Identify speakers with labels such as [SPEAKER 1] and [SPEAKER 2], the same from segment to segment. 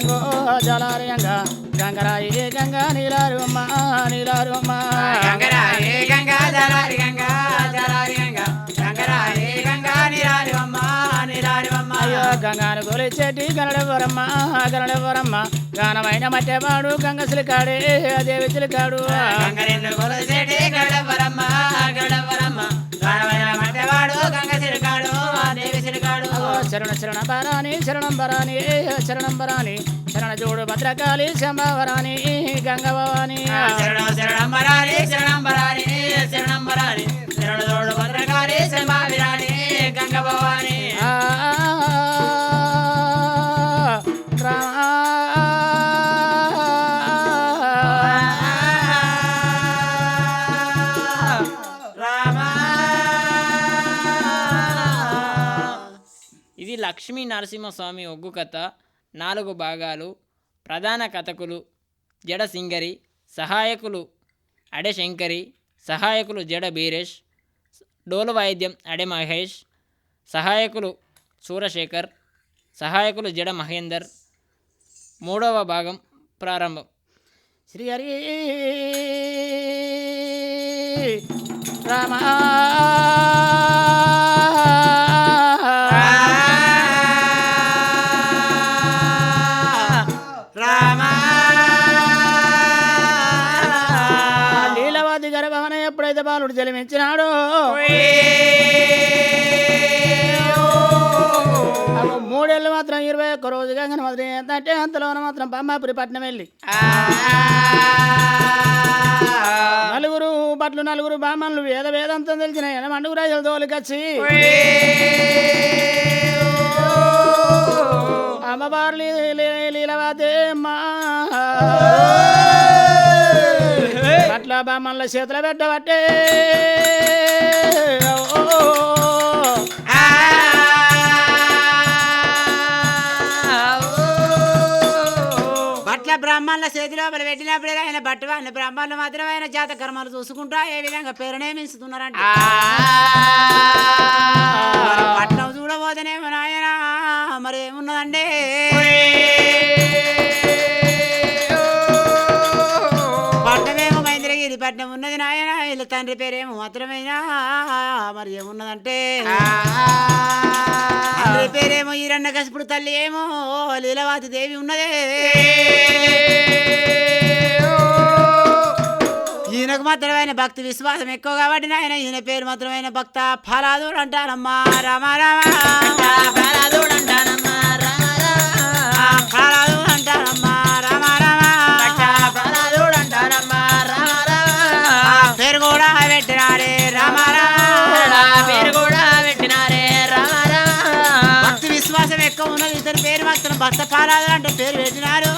[SPEAKER 1] జలారయంగో జలారయంగ గంగరాయి గంగ నీలారుమ్మ నీలారుమ్మ గానమైన మట్టెవాడు గంగ సిలికాడే అదే విసిలికాడు
[SPEAKER 2] గంగరెండు కొలిచేటి గనడవరమ్మ
[SPEAKER 1] శరణ శరణ బరాని శరణం బరాని శరణం బరాని శరణ జోడు భద్రకాళి శంభవరాని గంగవాణి
[SPEAKER 2] శరణ
[SPEAKER 3] లక్ష్మీ నరసింహస్వామి ఒగ్గు కథ నాలుగు భాగాలు ప్రధాన కథకులు జడ సింగరి సహాయకులు అడే శంకరి సహాయకులు జడ బీరేష్ డోలు వాయిద్యం అడే మహేష్ సహాయకులు సూరశేఖర్ సహాయకులు జడ మహేందర్. మూడవ భాగం ప్రారంభం.
[SPEAKER 1] శ్రీ హరి రామ
[SPEAKER 2] రామ
[SPEAKER 1] మూడేళ్ళు మాత్రం ఇరవై ఒక్క రోజు గంగన మాత్రం ఏంటంటే అంతలోన మాత్రం బొమ్మాపురి పట్నం వెళ్ళి. నలుగురు బట్లు నలుగురు బామ్మలు వేద వేదంతం తెలిసిన ఎనమండుగు రాజుల తోలికచ్చి అమ్మవారు లీలవాదే అమ్మా. బట్ల బామ్మల చేతుల పెట్టబట్టే ఓ,
[SPEAKER 2] బట్ల బ్రాహ్మణుల చేతి లోపల పెట్టినప్పుడే ఆయన బట్ట వాళ్ళ బ్రాహ్మణులు మాత్రం ఆయన జాత కర్మలు చూసుకుంటా ఏ విధంగా పేరునేమిస్తున్నారంట పట్నం చూడబోతేనేమో నాయన మరి ఏమున్నదండి? పట్నం ఉన్నది నాయన వీళ్ళ తండ్రి పేరేమో మాత్రమేనా? మరి ఏమున్నదంటే తండ్రి పేరేమో ఈరన్న కసిపుడు తల్లి ఏమో లీలవాతి దేవి ఉన్నదే. ఈయనకు మాత్రమైన భక్తి విశ్వాసం ఎక్కువ కాబట్టి నాయన ఈయన పేరు మాత్రమైన భక్త ఫలాదుడు అంటారమ్మా రామ రామ. ఫలాదుడు అంటారమ్మా అతని పేరు మాత్రం భక్త ఫలాదుడు అంటే పేరు పెట్టినారు.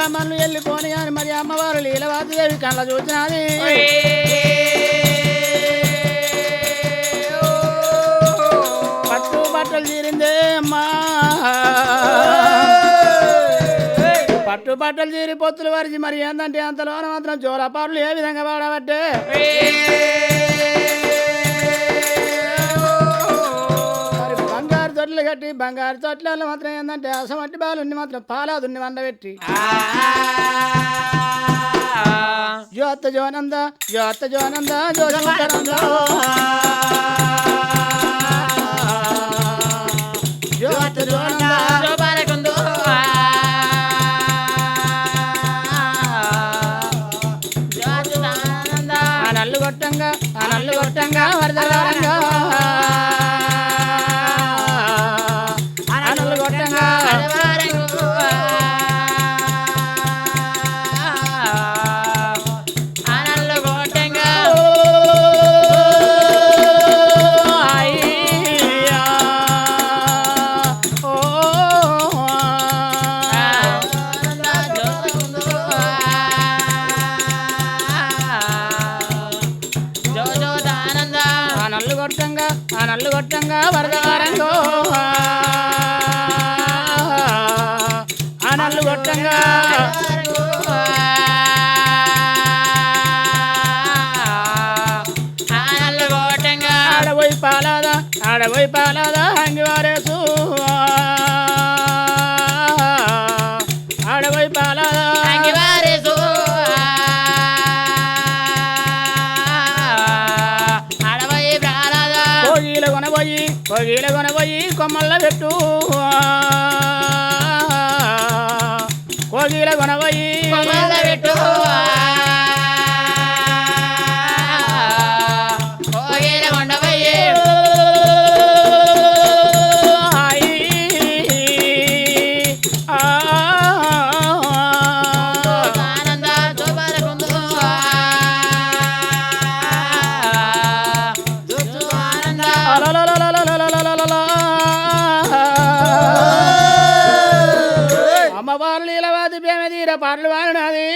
[SPEAKER 1] బామ్మలు వెళ్ళిపోని అని మరి అమ్మవారు లీలవాది కళ్ళ చూచినది. పట్టు బట్టలు తీరిందే అమ్మా. పట్టు బట్టలు తీరి పొత్తులు వరిచి మరి ఏంటంటే అంతలోన మాత్రం జోలపారులు ఏ విధంగా వాడబట్టే? బంగారు తొట్లు కట్టి బంగారు తొట్లలో మాత్రం ఏంటంటే అసమట్టి బాలుని మాత్రం పాలాదుని వండబెట్టి జ్యోత జోనంద జ్యోత జోనంద జోనంద. ఆ. నల్లు కొట్టంగా ఆ నల్లు కొట్టంగా వరదలారంగా போய் பாலாதா அங்கே வரே சூவா ஆட போய் பாலாதா அங்கே வரே சூவா ஆட போய் பாலாதா கோயில கொன போய் கோயில கொன போய் కొమ్మల్ల పెట్టు కోగిల కొనవయి కొమ్మల్ల పెట్టు లీలవాది ప్రేమధీర పాటలు పాడినది.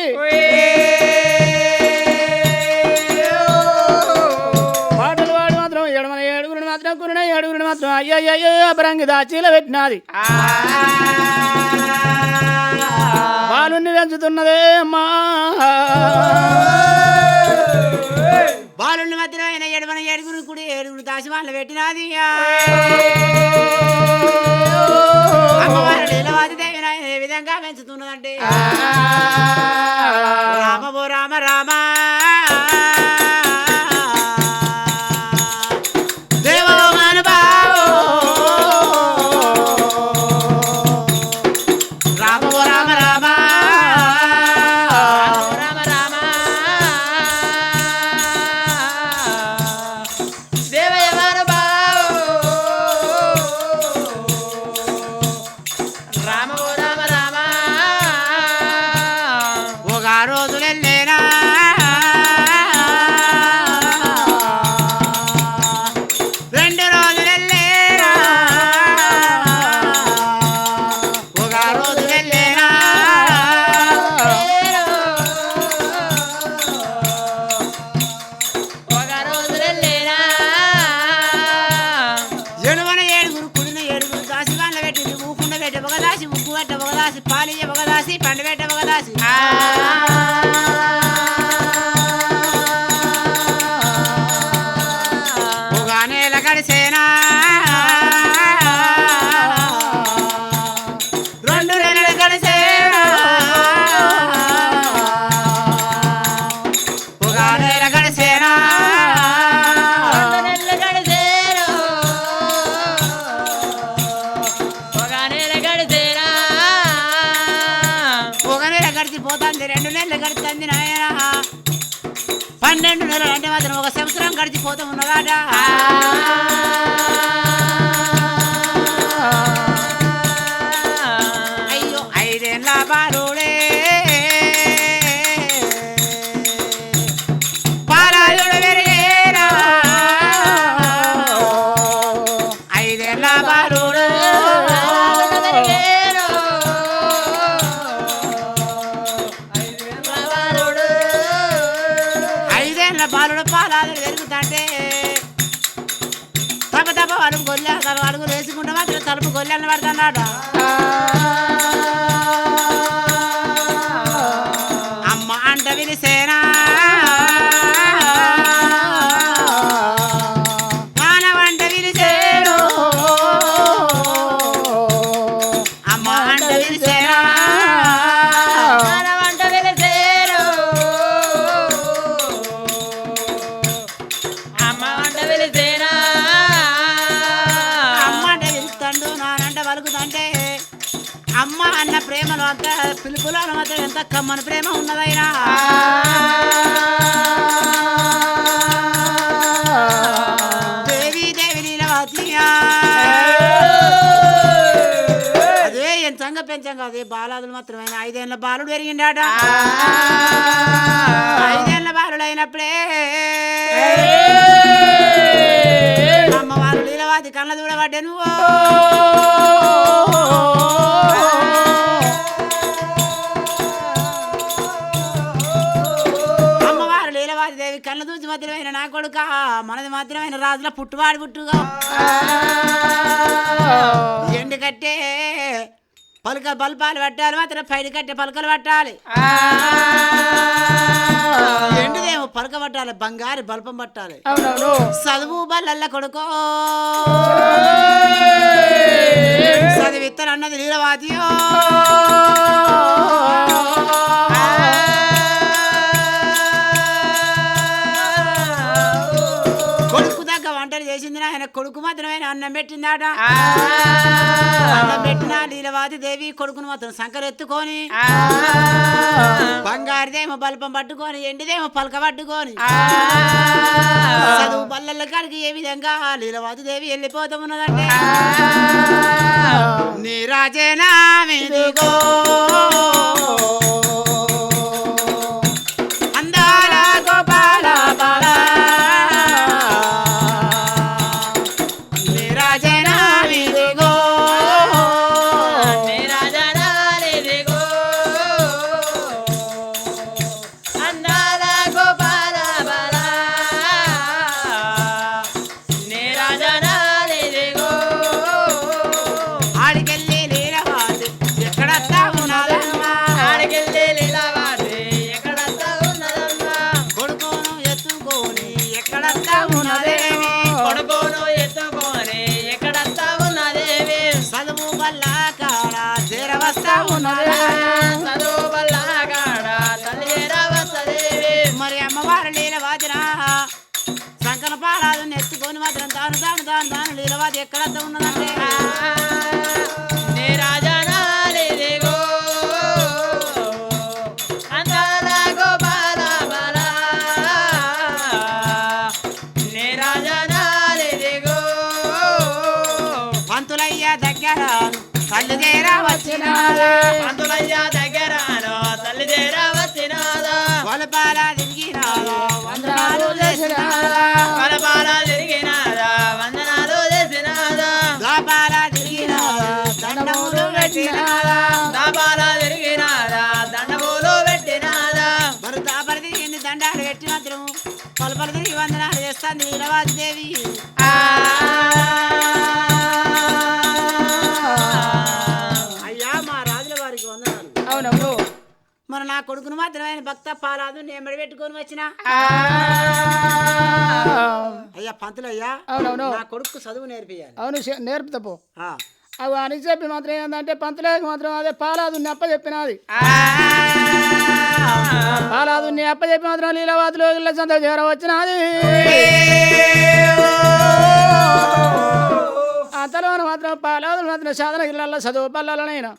[SPEAKER 1] పాటలు పాడి మాత్రం ఎడమన ఏడుగురిని మాత్రం కురిన ఏడుగురిని మాత్రం అయ్యయ్యో అపరంగి దాచీల పెట్టినది. బాలుని పెంచుతున్నదే అమ్మా.
[SPEAKER 2] బాలుని మధ్యలో ఆయన ఏడుమన ఏడుగురు కుడి ఏడుగురు దాసిమాలను పెట్టినది. అమ్మవారు లీలవాది దేవి నాయన ఏ విధంగా పెంచుతున్నదంటే? రామబో రామ రామ. అతను ఒక సంవత్సరం గడిచిపోతూ ఉన్నవాడా? కళ్ళ బాలుడు పాలాదులు పెరుగుతాంటే తమ తమ అడుగు గొల్లె వాళ్ళు అడుగులు వేసుకుంటే మాత్రం తలుపు గొల్లెని పడుతున్నాడు అదే ఎంతంగా పెంచాం కదా. బాలాదులు మాత్రమే ఐదేళ్ళ బాలుడు పెరిగిండాట. ఐదేళ్ళ బాలుడు అయినప్పుడే అమ్మవారు లీలవాది కళ్ళ దూడబడ్డే నువ్వు. కళ్ళ దూచి మాత్రమైన నా కొడుక మనది మాత్రమైన రాజుల పుట్టువాడు పుట్టుగా. ఎండు కట్టే పలక బల్పాలు పట్టాలి మాత్రం పైన కట్టే పలకలు పట్టాలి. ఎండుదేమో పలక పట్టాలి బంగారు బల్పం పట్టాలి. చదువు బల్లల్ల కొడుకో. చదివిత్తలు అన్నది నీలవాదియో ఆయన కొడుకు మాత్రమే అన్నం పెట్టిందాట. అన్నం పెట్టిన నీలవాది దేవి కొడుకును మాత్రం సంకర ఎత్తుకొని బంగారుదేమో బల్పం పట్టుకొని ఎండిదేమో పలక పట్టుకొని చదువు బల్లల కాడికి ఏ విధంగా లీలవాది దేవి వెళ్ళిపోతూ ఉన్నదంటే? నీ రాజేనా మీదిగో కళ్ళు చేరా వచ్చినాదా
[SPEAKER 3] పంతులయ్య దగ్గరాను. తల్లి చేర వచ్చినాదా
[SPEAKER 2] వలపాల తిరిగినాదా? వందనాలు చేసినాదా?
[SPEAKER 3] కలపాల తిరిగినాదా? వందనాలు చేసినాదా?
[SPEAKER 2] గోపాల తిరిగినాదా? దండములు పెట్టినాదా?
[SPEAKER 3] దాపాల తిరిగినాదా? దండములు పెట్టినాదా?
[SPEAKER 2] మరి దాపల తిరిగింది దండాలు పెట్టి మాత్రం పలుపలు తిరిగి వందనాలు చేస్తాంది లీలవాది మరి నా కొడుకును మాత్రమే భక్త పాలాదు నేమడి పెట్టుకొని వచ్చిన. అయ్యా పంతులయ్యా
[SPEAKER 1] అవునవును.
[SPEAKER 2] నా కొడుకు చదువు నేర్పియాలి.
[SPEAKER 1] అవును నేర్పుతాపు. అవి అని చెప్పి మాత్రం ఏంటంటే పంతులేకి మాత్రం అదే పాలాదు అప్ప చెప్పినది పాలాదు అప్ప చెప్పి మాత్రం లీలావాదులో ఇళ్ళ సంత చేరవచ్చినది అంతలో మాత్రం పాలాదు మాత్రం సాధన ఇళ్ళల్లో చదువు పల్లెలనైనా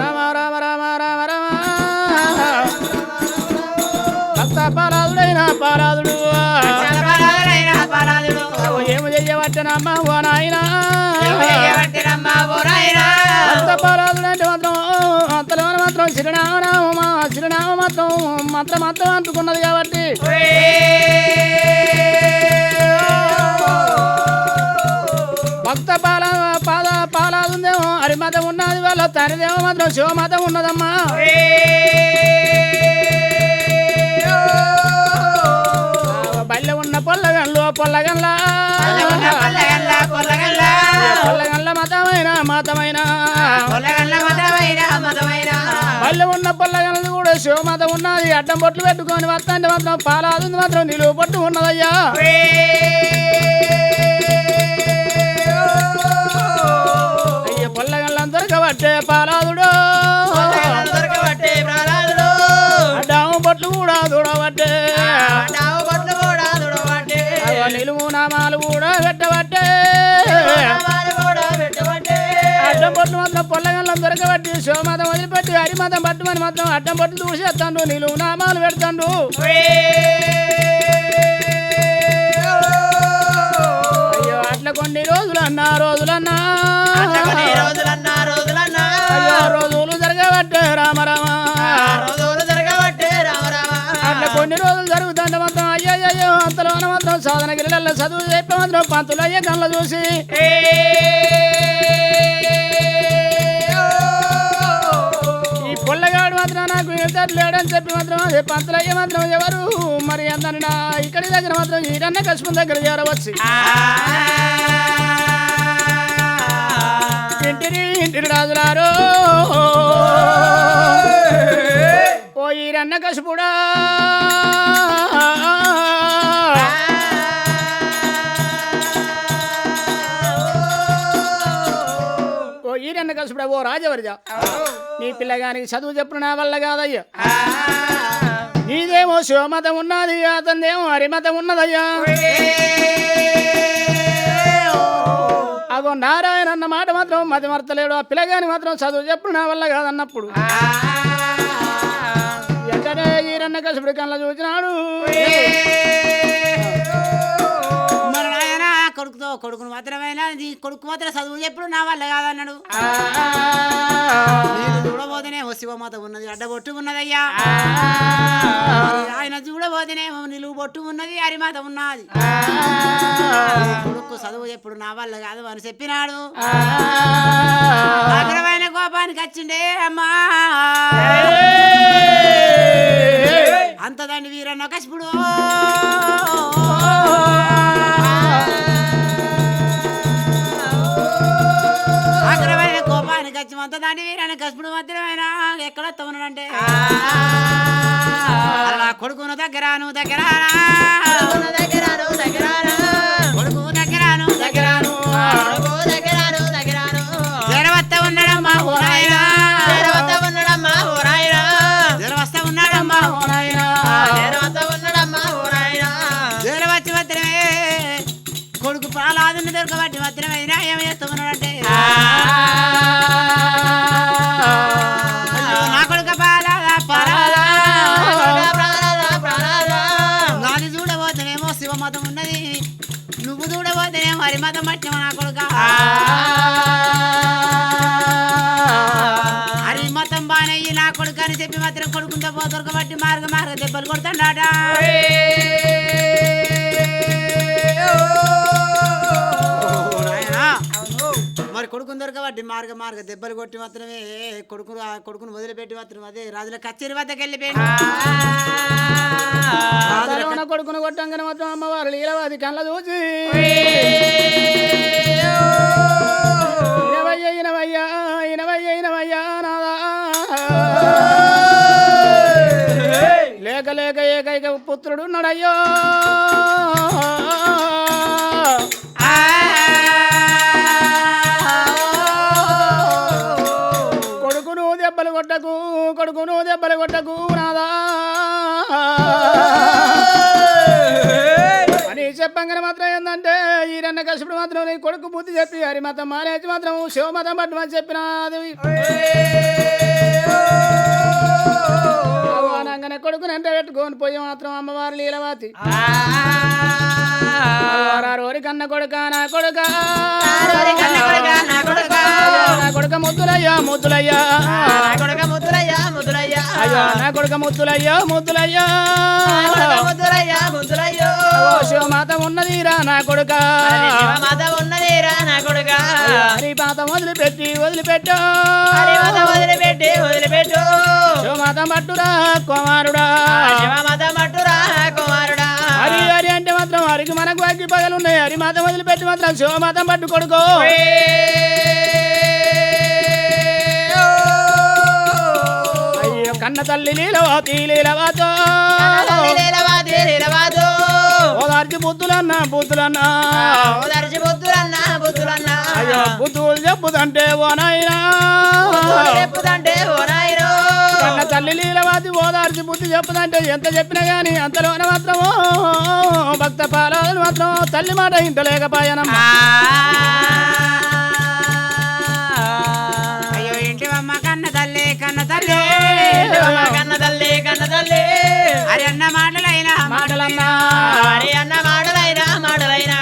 [SPEAKER 1] రామ రామ రామ రామ రామ భక్త పాలాదుడైనా పాలాదుడు.
[SPEAKER 2] పాలాదుడైనా పాలాదుడు.
[SPEAKER 1] ఏమి చెయ్యవచ్చనమ్మా ఓ నాయనా.
[SPEAKER 2] ఎవరినమ్మా ఓరాయినా?
[SPEAKER 1] భక్త పాలాదుడు అంటే మాత్రం చిరునామా మాత్రం మంత్రం మంత్రం అంటుకున్నది కాబట్టి. భక్త పాల పాద పాలాదుందేమో హరిమతం ఉన్నది వాళ్ళ తనిదేమో మాత్రం శివమతం ఉన్నదమ్మా. బయట ఉన్న పొల్లగన్లు పొల్లగన్లా. పొల్లగన్ల మతమైన మతమైన. బయట ఉన్న పొల్లగన్లు కూడా శివమతం ఉన్నది. అడ్డం బొట్లు పెట్టుకొని వస్తాంటే మాత్రం పాలాదుంది మాత్రం నిలువ పట్టు ఉన్నదయ్యా. కబట్టే పాలాదుడు.
[SPEAKER 3] దొరకబట్టే ప్రాణాలు
[SPEAKER 1] అడ్డాము బొట్లు కూడా చూడబట్టే
[SPEAKER 3] నావు బట్లు కూడా దుడబట్టే
[SPEAKER 1] నిలువు నామాలు కూడా పెట్టబట్టే. అడ్డం బొట్లు మాత్రం పొల్లగన్లం దొరకబట్టి. శివమతం వదిలిపెట్టి హరిమతం పట్టుమని మాత్రం అడ్డం బొట్లు చూసేస్తాడు నిలువు నామాలు పెడతాడు అయ్యో అట్ల కొన్ని
[SPEAKER 3] కొన్ని రోజులన్నా. రోజులన్నా.
[SPEAKER 1] సాధన గిరిల చదువు చెప్పి మాత్రం పంతులు అయ్యే కళ్ళ చూసి. ఈ పొల్లగాడు మాత్రం నాకు ఎదురు లేడని చెప్పి మాత్రం అదే పంతులు అయ్యే మాత్రం ఎవరు? మరి అందరినా ఇక్కడి దగ్గర మాత్రం ఈరన్న కశ్మం దగ్గర చేరవచ్చు. ఇంటి ఇంటిని ఇంటిని రాజులారో. ఓ ఈరన్న కసుపుడా. ఈరన్న కసుపుడా ఓ రాజవర్జ నీ పిల్లగానికి చదువు చెప్పుడు నా వల్ల కాదయ్యా. నీదేమో శివమతం ఉన్నది అతనిదేమో హరిమతం ఉన్నదయ్యా. అగో నారాయణ అన్న మాట మాత్రం మతి మరతలేడు ఆ పిల్లగాని మాత్రం చదువు చెప్పుడు నా వల్ల కాదన్నప్పుడు. వెంటనే ఈరన్న కసుపుడు కళ్ళ చూసినాడు.
[SPEAKER 2] కొడుకుతో కొడుకును మాత్రమేనా? నీ కొడుకు మాత్రం చదువు ఎప్పుడు నా వల్ల కాదన్నాడు? నేను చూడబోతేనేమో శివమాత ఉన్నది అడ్డబొట్టు ఉన్నదయ్యా. ఆయన చూడబోతేనేమో నిలువు బొట్టు ఉన్నది హరిమాత ఉన్నది. కొడుకు చదువు ఎప్పుడు నా వల్ల కాదు అని చెప్పినాడు. అగ్రమైన కోపానికి వచ్చిండే అమ్మా. అంత దండి వీరన్న కసిపుడు అంత దండి వీరన్న కసిపుడు మాత్రమైన ఎక్కడ తోనంటే అలా కొడుకును దగ్గరాను
[SPEAKER 3] ఉన్న దగ్గరాను దగ్గరాను?
[SPEAKER 2] కొడుకు దగ్గరాను దగ్గరాను. చూడబోతేనేమో హరిమతం పట్టిన నా కొడుక హరిమతం బానయ్యి నా కొడుకు అని చెప్పి మాత్రం కొడుకుంటే పో దొరకబట్టి మార్గ మార్గ దెబ్బలు కొడతాడాట మరి కొడుకుని దొరకబట్టి మార్గ మార్గ దెబ్బలు కొట్టి మాత్రమే కొడుకు కొడుకును వదిలిపెట్టి మాత్రం అదే రాజుల కచేరి వద్దకు వెళ్ళిపోయింది
[SPEAKER 1] కొడుకును కొట్టంగానే మాత్రం అమ్మవారు లీలవాది కళ్ళ చూసి. ఇనవయ్య ఇనవయ్య ఇనవయ్య ఇనవయ్య నాదా. లేక లేక ఏకైక పుత్రుడు ఉన్నాడయ్యో. కొట్టకు కొడుకును దెబ్బలు కొట్టకు నాదా. అని చెప్పంగానే మాత్రం ఏంటంటే ఈ రెండు కసుపుడు మాత్రం నీ కొడుకు బుద్ధి చెప్పి హరి మతం మానేసి మాత్రం శివమతం పట్టమని చెప్పినది కొడుకుని అంటే పెట్టుకొని పోయి మాత్రం అమ్మవారు లీలవాతి. రోరి కన్న కొడుక నా కొడుక.
[SPEAKER 3] రోరి కన్న కొడుకా, నా కొడుకా.
[SPEAKER 1] ముద్దులయ్యా ముద్దులయ్యా.
[SPEAKER 3] కొడుక ముద్దులయ్యా ముద్దులయ్యా.
[SPEAKER 1] అయ్యో నా కొడుక ముద్దులయ్యా ముద్దులయ్యా.
[SPEAKER 3] ముద్దులయ్యా ముద్దులయ్యో.
[SPEAKER 1] శివమాత ఉన్నదిరా నా కొడుక.
[SPEAKER 3] మాత ఉన్నదేరా నా కొడుక.
[SPEAKER 1] హరి పాత వదిలిపెట్టి వదిలిపెట్టు.
[SPEAKER 3] వదిలిపెట్టి వదిలిపెట్టు.
[SPEAKER 1] శివమాత పట్టురా కుమారుడా.
[SPEAKER 3] శివమాత మట్టురా
[SPEAKER 1] హరి వారికి మనకు అగ్గి పగలు ఉన్నాయి. హరి మాతం వదిలిపెట్టి మాత్రం శివమాతం పట్టు కొడుకో అయ్యో కన్న తల్లి లీలవాతి లీలవాతో. ఓదార్చి బుద్ధులన్నా బుద్ధులన్నా.
[SPEAKER 3] ఓదర్చి బుద్ధులన్నా బుద్ధులన్నా
[SPEAKER 1] అయ్యో బుద్ధులు చెప్పుదంటే ఓ నాయనా.
[SPEAKER 3] చెప్పుదంటే ఓ నాయనో.
[SPEAKER 1] తల్లి లీలవాది ఓదార్చి బుద్ధి చెప్పుదంటే ఎంత చెప్పినా గాని అంతలోనే మాత్రము. భక్త పారాలు మాత్రం తల్లి మాట ఇంటలేకపోయానమ్మా.
[SPEAKER 2] అయ్యో ఇంటి అమ్మ కన్న తల్లి కన్న తల్లి?
[SPEAKER 3] కన్న తల్లి కన్న తల్లి.
[SPEAKER 2] అరి అన్న మాటలైనా
[SPEAKER 1] మాటలన్నా.
[SPEAKER 3] మరి అన్న మాటలైనా మాటలైనా.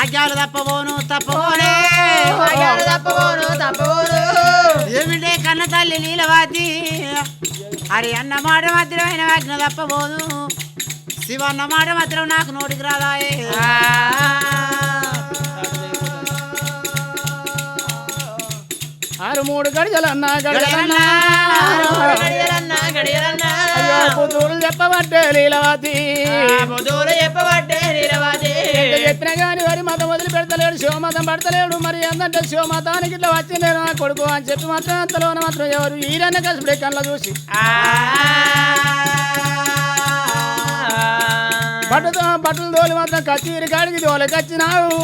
[SPEAKER 2] ఆజ్ఞాలు తప్పబోను తప్పబోనే. తల్లి లీలవాతి హరి అన్న మాట మాత్రమైన వాజ్ఞ తప్పబోదు. శివ అన్న మాట మాత్రం నాకు నోటికి రాదాయే.
[SPEAKER 1] ఆరు మూడు గడియలన్నా గడియలన్నా. బుధూరు చెప్పబట్టే లీలవాతి
[SPEAKER 3] బుధూరు చెప్పబట్టే
[SPEAKER 1] లీలవాతి చెప్పిన గాని వారి మత మొదలు శివమతం పడతలేడు మరి ఏంటంటే శివమతానికి ఇట్లా వచ్చి నేను నా కొడుకు అని చెప్పి మాత్రం అంతలోన మాత్రం ఎవరు ఈరన్న కసిపడే కళ్ళ చూసి. బట్టతో బట్టలు తోలి మాత్రం కచ్చీరి కాడికి తోలి కచ్చినావు.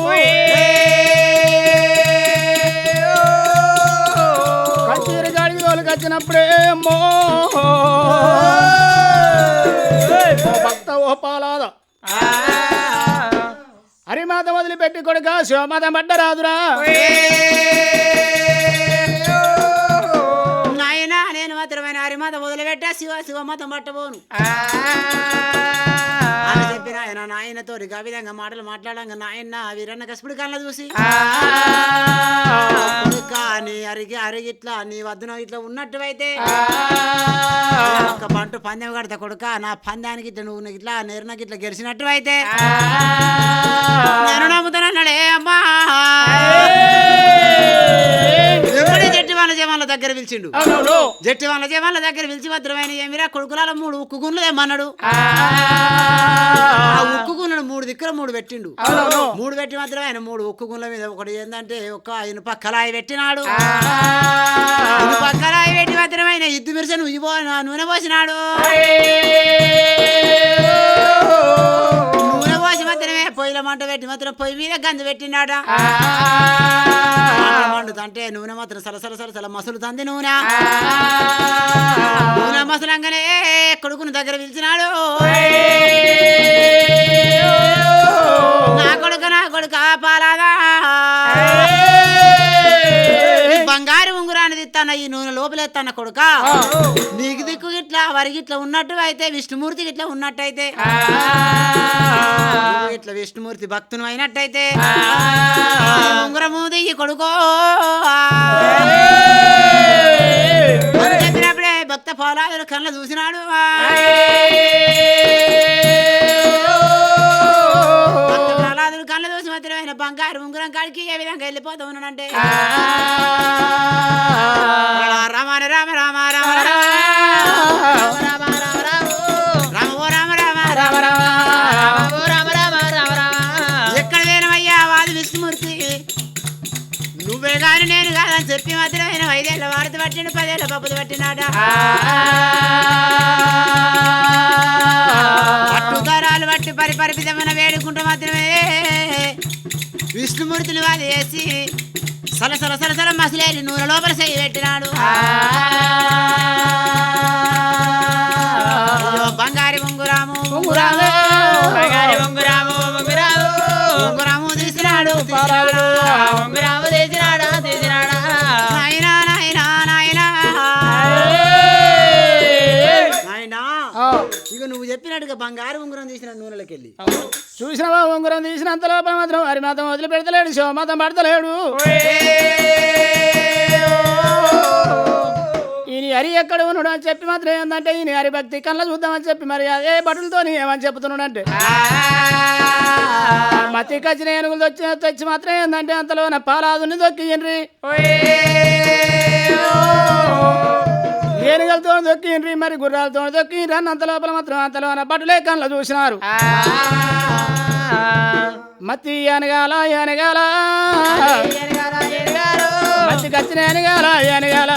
[SPEAKER 1] కచ్చీరి కాడికి తోలి కచ్చినప్పుడే అమ్మో. ఓ భక్త ఓ పాలాద. హరిమాత వదిలిపెట్టి కొడుక శివమాత పడ్డరాదురా
[SPEAKER 2] నాయనా నేను మాత్రమైన హరిమాత మొదలుపెట్టా శివ శివమతం పట్టబోను. అని చెప్పిన ఆయన నాయనతో ఆ విధంగా మాటలు మాట్లాడంగా నాయన వీరన్న కసుపుడు కళ్ళ చూసి. కొడుక నీ అరిగి అరిగిట్లా నీ వద్దున ఇట్లా ఉన్నట్టు అయితే ఒక పంట పందెం కడతా కొడుక నా పందానికి ఇట్లా నువ్వు ఇట్లా నేరునకి ఇట్లా గెలిచినట్టు అయితే నేను నమ్ముతానన్నాడే అమ్మా! జట్టి వాళ్ళ జవాన్ల దగ్గర పిలిచిండు? జట్టి వాళ్ళ జవాన్ల దగ్గర పిలిచి భద్రమైన ఏమిరా? కొడుకులాల మూడు ఉక్కు గుండ్లు ఏమన్నాడు ఆ. ఉక్కు గుండ్లను మూడు దిక్కుల మూడు పెట్టిండు. మూడు పెట్టి మాత్రం ఆయన మూడు ఉక్కు గుండ్ల మీద ఒకటి ఏంటంటే ఒక ఇనుప కళాయి పెట్టినాడు ఇనుప కళాయి పెట్టి ఆయన ఇద్దు మిరిసి నువ్వు ఇవ్వ నూనె పోసినాడు. నూనె పోసి మాత్రమే పొయ్యిల మంట పెట్టి మాత్రం పొయ్యి మీద గంజు పెట్టినాడ మంట మండుతంటే నూనె మాత్రం సలసల సలసల మసులు తంది నూనె. నూనె మసలంగానే కొడుకుని దగ్గర పిలిచినాడు. నా కొడుక నా కొడుక పాలాదా బంగారు ఉంగురాన్ని తిత్తాన ఈ నూనె లోపలేస్తాన కొడుక? నీకు దిక్కు ఇట్లా వరికి ఇట్లా ఉన్నట్టు అయితే విష్ణుమూర్తికి ఇట్లా ఉన్నట్టయితే. ఇట్లా విష్ణుమూర్తి భక్తును అయినట్టయితే. ఈ ఉంగరము దియ్యి కొడుకో. చెప్పినప్పుడే భక్త పోలాదులు కళ్ళ చూసినాడు. బంగారు ఉంగరం కాడికి ఏ విధంగా వెళ్ళిపోతూ ఉన్నాడంటే రామ రామ రామ రామ రామ నువ్వే కాని నేను కాదని చెప్పి మాత్రమే ఐదేళ్ళ వారత పట్టిన పదేళ్ళ పప్పులు పట్టినాడ పట్టుకారాలు పట్టి పరిపరిపితమైన వేడుకుంటూ మాత్రమే విష్ణుమూర్తిని వాదేసి సల సల సల సల మసలేని నూనె లోపల చేయి పెట్టినాడు. బంగారి ఉంగురాము. ఉంగురాము. బంగారి ఉంగురాము ఉంగురాము. ఉంగురాము. తీసినాడు. ఉంగురాము. చెప్పినట్టుగా బంగారు ఉంగరం తీసిన నూనెలకి వెళ్ళి
[SPEAKER 1] చూసినవా ఉంగరం తీసినంత లోపల మాత్రం హరి మాత్రం వదిలి పెడతలేడు. శివమాతం పడతలేడు ఈయన హరి ఎక్కడ ఉన్నాడు అని చెప్పి మాత్రం ఏంటంటే ఈయన హరి భక్తి కళ్ళ చూద్దామని చెప్పి మరి అదే బట్టలతో ఏమని చెప్తున్నాడంటే మతి కచ్చిన ఏనుగులు వచ్చి తెచ్చి మాత్రం ఏంటంటే అంతలో నా పాలాదుని దొక్కిండ్రి ఏనుగలతో దొక్కిండ్రి మరి గుర్రాలతో దొక్కిండ్రి అని అంత లోపల మాత్రం అంతలో నా బట్టలే కళ్ళ చూసినారు. మతి అనగాల అనగాల మతి కచ్చిన అనగాల అనగాల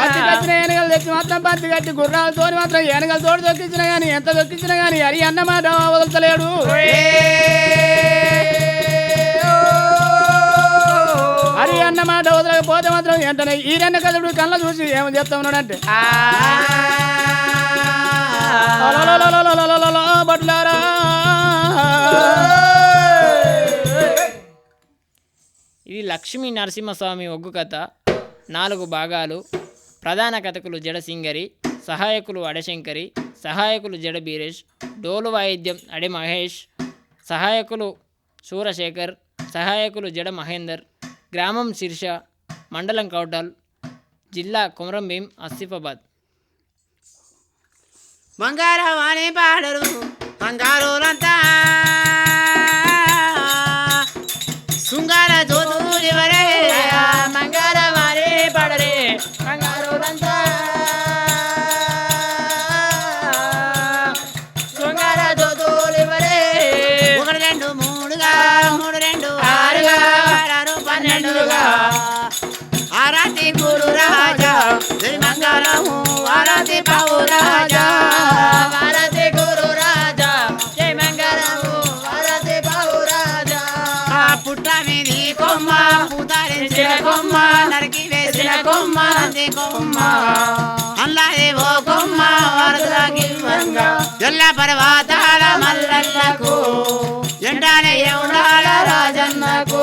[SPEAKER 1] మతి కచ్చిన తెచ్చి మాత్రం పత్తి కట్టి గుర్రాలతో మాత్రం ఏనుగల తోడు దొక్కించిన గాని ఎంత దొక్కించిన గాని హరి అన్నమాట వదలతలేడు. మరి అన్న మాట వదలకపోతే మాత్రం వెంటనే ఈ రెండు కథడు కళ్ళ చూసి ఏమని చెప్తా ఉన్నాడంటే? బట్లారా
[SPEAKER 4] ఇది లక్ష్మీ నరసింహస్వామి ఒగ్గు కథ నాలుగు భాగాలు. ప్రధాన కథకులు జడసింగరి సహాయకులు అడశంకరి సహాయకులు జడ బీరేష్ డోలు వాయిద్యం అడి మహేష్ సహాయకులు సూరశేఖర్ సహాయకులు జడ మహేందర్ గ్రామం శిర్ష మండలం కౌటల్ జిల్లా కొమరంభీం ఆసిఫాబాద్.
[SPEAKER 2] బంగారం అనే పాడరు బంగారులంతా అల్లాదివోకుమ్మ వరదాగివ్వంగ ఎల్ల పర్వతాల మల్లన్నకు ఎండాల ఎవడాల రాజన్నకు.